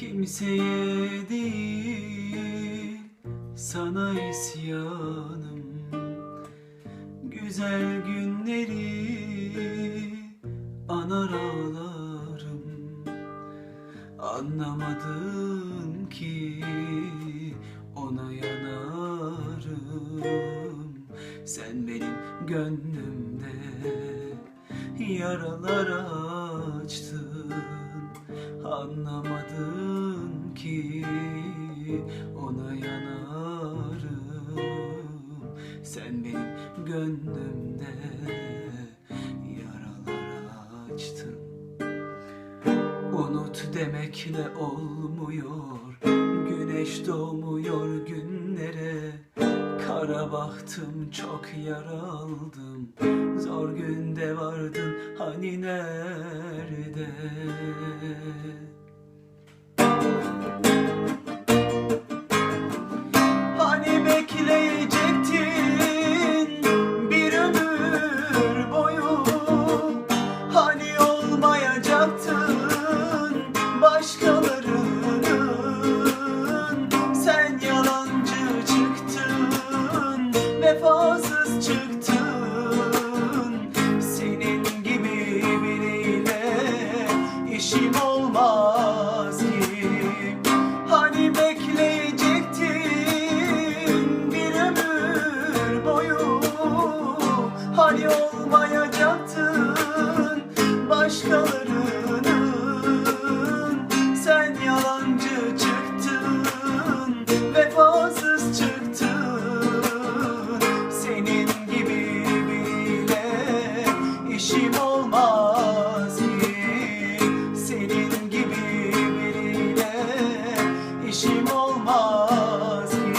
Kimseye değil sana isyanım Güzel günleri anar ağlarım. Anlamadın ki ona yanarım. Sen benim gönlümde yaralar açtın. Anlamadın ki ona yanarım. Sen benim gönlümde yaralar açtın. Unut demekle olmuyor Güneş doğmuyor günlere. Kara bahtım çok yara aldım Zor günde vardın hani nerede she